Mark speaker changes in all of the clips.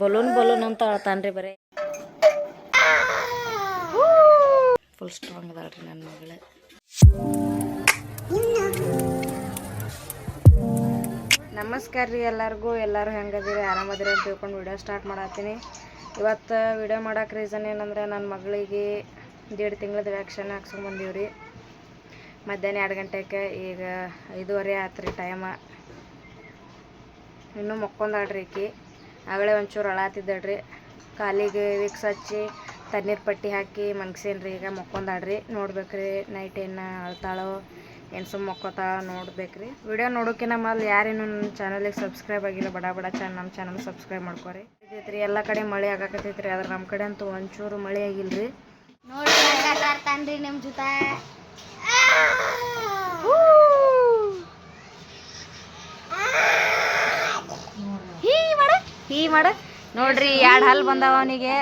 Speaker 1: Balloon balloon ಅಂತ ಅಳ್ತಾನ್ರಿ ಬರೀ. Full strong ಅದಾಳ್ರಿ ನನ್ನ ಮಗಳು. ನಮಸ್ಕಾರ ರೀ ಎಲ್ಲರಿಗೂ, ಎಲ್ಲರೂ ಹೆಂಗದಿರಿ? ಆರಾಮದಿರಿ ಅಂತ ತಿಳ್ಕೊಂಡು ವಿಡಿಯೋ ಸ್ಟಾರ್ಟ್ ಮಾಡತ್ತೀನಿ. ಇವತ್ತು ವಿಡಿಯೋ ಮಾಡೋಕೆ ರೀಸನ್ ಏನಂದ್ರೆ ನನ್ನ ಮಗಳಿಗೆ ದೇಡ್ ತಿಂಗಳದ ವ್ಯಾಕ್ಸಿನ್ ಹಾಕ್ಸ್ಕೊಂಬಂದೀವಿ ಮಧ್ಯಾಹ್ನ ಎರಡು ಗಂಟೆಗೆ ಈಗ ಐದೂವರೆ ಆಯ್ತು ರೀ ಟೈಮ ಇನ್ನೂ ಮಕ್ಕೊಂದಾಳ್ರಿ ಈಕಿ. ಆಗಲೇ ಒಂಚೂರು ಅಳಾತಿದ್ದಳ್ರಿ. ಕಾಲಿಗೆ ವಿಕ್ಸ್ ಹಚ್ಚಿ ತಣ್ಣೀರು ಪಟ್ಟಿ ಹಾಕಿ ಮನ್ಗ್ಸೇನ್ರಿ. ಈಗ ಮಕ್ಕೊಂದಾಳ್ರಿ. ನೋಡ್ಬೇಕ್ರಿ ನೈಟ್ ಏನು ಅಳ್ತಾಳೋ, ಏನು ಸುಮ್ಮ ಮಕ್ಕೋತಾಳ ನೋಡ್ಬೇಕ್ರಿ. ವಿಡಿಯೋ ನೋಡೋಕಿನ ಮೊದಲು ಯಾರೇನು ನನ್ನ ಚಾನಲಿಗೆ ಸಬ್ಸ್ಕ್ರೈಬ್ ಆಗಿಲ್ಲ, ಬಡ ಬಡ ಚಾನ್ ನಮ್ಮ ಚಾನಲ್ ಸಬ್ಸ್ಕ್ರೈಬ್ ಮಾಡ್ಕೊರಿ. ಇದೈತ್ರಿ ಎಲ್ಲ ಕಡೆ ಮಳೆ ಆಗಾಕತ್ತೈತ್ರಿ, ಆದ್ರೆ ನಮ್ಮ ಕಡೆ ಅಂತೂ ಒಂಚೂರು ಮಳೆ ಆಗಿಲ್ರಿ.
Speaker 2: ನೋಡ್ರಿ ನಿಮ್ಮ ಜೊತೆ.
Speaker 1: ಮಾಡ. ನೋಡ್ರಿ ಎರಡು ಹಲ್ ಬಂದಾವ ಅವನಿಗೆ.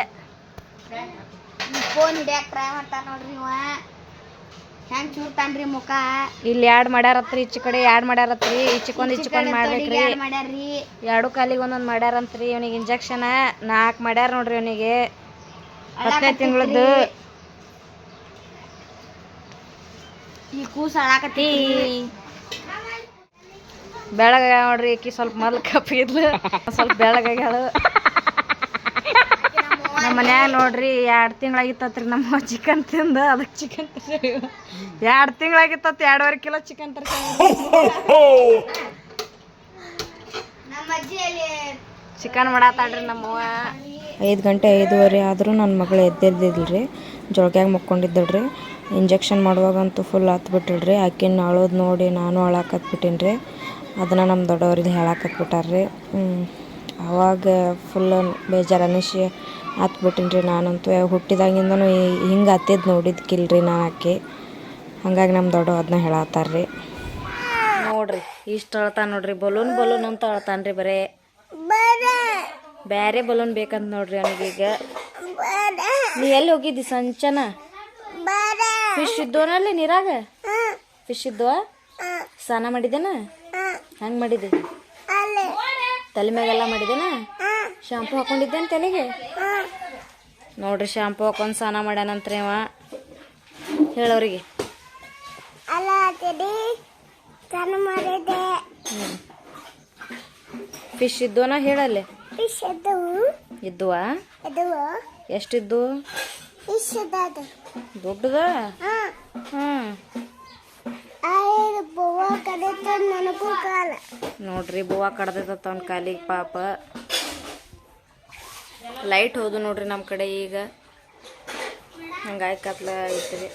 Speaker 2: ಫೋನ್ ಹಿಡಿಯಾಕ ಟ್ರೈ ಮಾಡ್ತಾನ ನೋಡ್ರಿ ಇವ. ಹೆಂಗ್ ಚೂರ್ತಾನ್ರಿ ಮುಖ?
Speaker 1: ಇಲ್ಲಿ ಎರಡು ಮಾಡ್ಯಾರತ್ರಿ ಈಚೆ ಕಡೆ ಎರಡು ಮಾಡ್ಯಾರತ್ರಿ? ಈಚೆಕೊಂದು ಈಚೆಕೊಂದು ಮಾಡ್ಬೇಕ್ರಿ.
Speaker 2: ಮಾಡ್ಯಾರ್ರಿ?
Speaker 1: ಎರಡು ಕಾಲಿಗೆ ಒಂದೊಂದ್ ಮಾಡ್ಯಾರಂತ್ರಿ ಇವನಿಗೆ ಇಂಜೆಕ್ಷನ್ ನಾಲ್ಕು ಮಾಡ್ಯಾರ ನೋಡ್ರಿ ಇವನಿಗೆ ಹತ್ತನೇ ತಿಂಗಳದ್ದು.
Speaker 2: ಈ ಕೂಸ ಅಳಾಕತ್ತಿ
Speaker 1: ಬೆಳಗ ನೋಡ್ರಿ ಈಕಿ ಸ್ವಲ್ಪ ಮೊದಲು ಕಪ್ಪಿದ್ಲು ಸ್ವಲ್ಪ ಬೆಳಗಾಗ್ಯಾಳು ನಮ್ಮ ಮನ್ಯಾಗ ನೋಡ್ರಿ ಎರಡು ತಿಂಗಳಾಗಿತ್ತತ್ರಿ ನಮ್ಮ ಚಿಕನ್ ತಿಂದು ಅದಕ್ಕೆ ಚಿಕನ್ ಎರಡು ತಿಂಗಳಾಗಿತ್ತ ಎರಡುವರೆ ಕಿಲೋ ಚಿಕನ್ ತರ್ಸಿ
Speaker 2: ನಮ್ಮ ಅಜ್ಜಿ ಅಲ್ಲಿ
Speaker 1: ಚಿಕನ್ ಮಾಡತ್ತಾಳ್ರಿ ನಮ್ಮವ್ವ ಐದು ಗಂಟೆ ಐದುವರೆ ಆದರೂ ನನ್ನ ಮಗಳು ಎದ್ದಿದ್ದಿಲ್ರಿ ಜೊಳಗ್ಯಾಗ ಮಕ್ಕೊಂಡಿದ್ದಳ್ರಿ. ಇಂಜೆಕ್ಷನ್ ಮಾಡುವಾಗಂತೂ ಫುಲ್ ಹತ್ಬಿಟ್ಟಿಳ್ರಿ ಆಕಿನ ಅಳೋದು ನೋಡಿ ನಾನು ಅಳಾಕತ್ಬಿಟ್ಟಿನಿ ರೀ ಅದನ್ನು ನಮ್ಮ ದೊಡ್ಡವ್ರಿಗೆ ಹೇಳಾಕತ್ಬಿಟ್ಟಾರ್ರಿ ಅವಾಗ ಫುಲ್ ಬೇಜಾರು ಅನಿಸಿ ಹತ್ಬಿಟ್ಟಿನಿ ರೀ ನಾನಂತೂ. ಹುಟ್ಟಿದಾಗಿಂದನೂ ಹಿಂಗೆ ಹತ್ತಿದ್ದು ರೀ ನಾನು ಆಕೆ. ಹಂಗಾಗಿ ನಮ್ಮ ದೊಡ್ಡವ್ರು ಅದನ್ನ ಹೇಳತ್ತಾರ್ರಿ. ನೋಡ್ರಿ ಇಷ್ಟು ಅಳ್ತಾನೆ ನೋಡ್ರಿ. ಬಲೂನ್ ಬಲೂನ್ ಅಂತ ಅಳ್ತಾನ್ರಿ ಬರೇ. ಬೇರೆ ಬಲೂನ್ ಬೇಕಂತ ನೋಡ್ರಿ ಅವನಿಗೀಗ ನೀ ಎಲ್ಲಿ ಹೋಗಿದ್ದಿ ಸಂಚನ? ಫಿಶ್ ಇದ್ದೋನಲ್ಲಿ ನೀರಾಗ? ಫಿಶ್ ಇದ್ದೋ ಸ್ನಾನ ಮಾಡಿದೇನ ಹೆಂಗ್ ಮಾಡಿದೆ? ತಲೆ ಮ್ಯಾಗೆಲ್ಲ ಮಾಡಿದೇನ? ಶಾಂಪು ಹಾಕೊಂಡಿದ್ದೇನೆ ತಲೆಗೆ? ನೋಡ್ರಿ ಶಾಂಪು ಹಾಕೊಂಡು ಸ್ನಾನ ಮಾಡ್ಯಾನಂತ್ರಿ ಅವ. ಹೇಳೋರಿಗೆ ಫಿಶ್ ಇದ್ದವನ ಹೇಳಲ್ಲಿ
Speaker 2: ಅದು
Speaker 1: ಎಷ್ಟಿದ್ದು? ದೊಡ್ಡದ? ಹ್ಮ್. ನೋಡ್ರಿ ಬುವ ಕಡ್ದೈತತ್ತ ಅವ್ನ ಕಾಲಿಗೆ ಪಾಪ. ಲೈಟ್ ಹೋದು ನೋಡ್ರಿ ನಮ್ಮ ಕಡೆ ಈಗ. ಹಂಗಾಗಿ ಕತ್ಲ ಐತ್ರಿ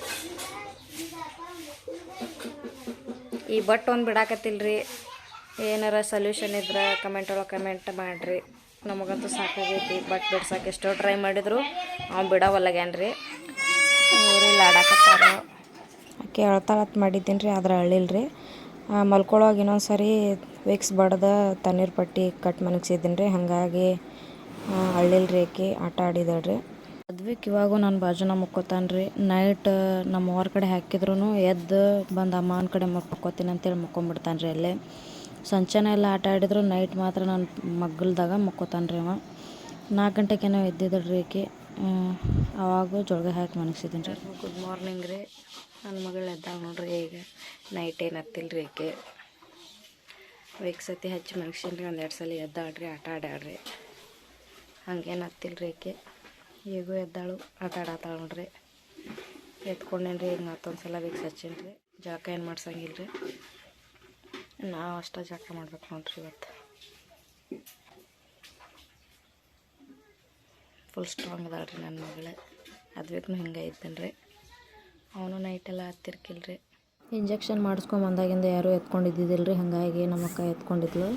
Speaker 1: ಈ ಬಟ್ ಒಂದು ಬಿಡಾಕತ್ತಿಲ್ರಿ. ಏನಾರ ಸೊಲ್ಯೂಷನ್ ಇದ್ರೆ ಕಮೆಂಟ್ ಒಳಗೆ ಕಮೆಂಟ್ ಮಾಡಿರಿ. ನಮಗಂತೂ ಸಾಕಾಗೈತಿ, ಬಟ್ ಬಿಡ್ಸಕ್ಕೆ ಎಷ್ಟೋ ಟ್ರೈ ಮಾಡಿದ್ರು ಅವ್ನು ಬಿಡವಲ್ಲಗ್ಯಾನ್ರಿ ಊರಿಲ್ಲ ಆಡಾಕತ್ತಾರ. ಆಕೆ ಮಾಡಿದ್ದೀನಿ ರೀ ಆದ್ರೆ ಅಳ್ಳಿಲ್ರಿ ಮಲ್ಕೊಳವಾಗ ಇನ್ನೊಂದು ಸರಿ ವಿಕ್ಸ್ ಬಡ್ದ ತಣ್ಣೀರು ಪಟ್ಟಿ ಕಟ್ ಮನಗ್ಸಿದ್ದೀನಿ ರೀ. ಹಾಗಾಗಿ ಹಳ್ಳಿಲ್ ರೇಖಿ ಆಟ ಆಡಿದಳ್ರಿ ಅದ್ವಿಕ್ ಇವಾಗೂ ನನ್ನ ಬಾಜುನ ಮುಕ್ಕೋತಾನೆ ರೀ. ನೈಟ್ ನಮ್ಮ ಅವ್ರ ಕಡೆ ಹಾಕಿದ್ರು ಎದ್ದು ಬಂದು ಅಮ್ಮನ ಕಡೆ ಮುಕ್ಕೋತೀನಿ ಅಂತೇಳಿ ಮುಕ್ಕೊಂಬಿಡ್ತಾನೆ ರೀ ಅಲ್ಲೇ. ಸಂಚನ ಎಲ್ಲ ಆಟ ಆಡಿದ್ರು, ನೈಟ್ ಮಾತ್ರ ನಾನು ಮಗ್ಗಲ್ದಾಗ ಮುಕ್ಕೋತಾನೆ ರೀ ಅವ. ನಾಲ್ಕು ಗಂಟೆಗೇನೋ ಎದ್ದಿದ್ದಳ್ರಿ ಆಕಿ. ಅವಾಗ ಜೊಳಗೆ ಹಾಕಿ ಮನಗ್ಸಿದ್ದೀನಿ ರೀ. ಗುಡ್ ಮಾರ್ನಿಂಗ್ ರೀ. ನನ್ನ ಮಗಳು ಎದ್ದಾಳ ನೋಡ್ರಿ ಈಗ. ನೈಟ್ ಏನು ಹತ್ತಿಲ್ಲ ರೀ ಈಕೆ ಸತಿ ಹಚ್ಚಿ ಮನಗ್ಸೀನಿ ಒಂದು ಎರಡು ಸಲ ಎದ್ದಾಡ್ರಿ ಆಟ ಆಡ್ಯಾಡ್ರಿ ಹಂಗೇನು ಹತ್ತಿಲ್ಲ ರೀ ಈಕೆ? ಈಗೂ ಎದ್ದಾಳು, ಆಟ ಆಡತ್ತಾಳ ನೋಡ್ರಿ. ಎತ್ಕೊಂಡೇನಿ ರೀ ಈಗ ಮತ್ತೊಂದು ಸಲ ವೀಕ್ಸ್ ಹಚ್ಚೀನಿ ರೀ. ಜಳಕ ಏನು ಮಾಡ್ಸಂಗಿಲ್ಲ ರೀ ನಾವು ಅಷ್ಟೇ ಜಳಕ ಮಾಡ್ಬೇಕು ನೋಡ್ರಿ ಇವತ್ತು. ಫುಲ್ ಸ್ಟ್ರಾಂಗ್ ರೀ ನನ್ನ ಮಗಳು. ಅದ್ವಿಕ್ನು ಹಿಂಗೆ ರೀ. ಅವನು ನೈಟೆಲ್ಲ ರೀ. ಇಂಜೆಕ್ಷನ್ ಮಾಡಿಸ್ಕೊಂಬಂದಾಗಿಂದ ಯಾರೂ ರೀ, ಹಾಗಾಗಿ ನಮ್ಮ ಅಕ್ಕ ಎತ್ಕೊಂಡಿದ್ಲು.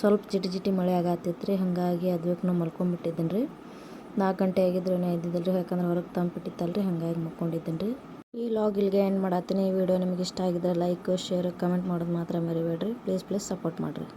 Speaker 1: ಸ್ವಲ್ಪ ಜಿಟಿ ಜಿಟಿ ಮಳೆ ಆಗತ್ತಿತ್ತು ರೀ, ಹಾಗಾಗಿ ಅದ್ವಿಕ್ನು ಮಲ್ಕೊಂಬಿಟ್ಟಿದ್ದೀನಿ ರೀ. ನಾಲ್ಕು ಗಂಟೆ ಆಗಿದ್ರು ಇದ್ದಿದ್ದಿಲ್ಲ ರೀ, ಯಾಕಂದ್ರೆ ಹೊರಗೆ ತಂಪಿಟ್ಟಿತ್ತಲ್ಲ ರೀ, ಹಾಗಾಗಿ ಮಲ್ಕೊಂಡಿದ್ದೀನಿ ರೀ. ಈ ಲಾಗ್ ಇಲ್ಲಿಗೆ ಏನು ಮಾಡತ್ತೀನಿ ಈ ವಿಡಿಯೋ ನಿಮಗೆ ಇಷ್ಟ ಆಗಿದ್ರೆ ಲೈಕ್ ಶೇರ್ ಕಮೆಂಟ್ ಮಾಡೋದು ಮಾತ್ರ ಮರಿಬೇಡ್ರಿ. ಪ್ಲೀಸ್ ಪ್ಲೀಸ್ ಸಪೋರ್ಟ್ ಮಾಡಿರಿ.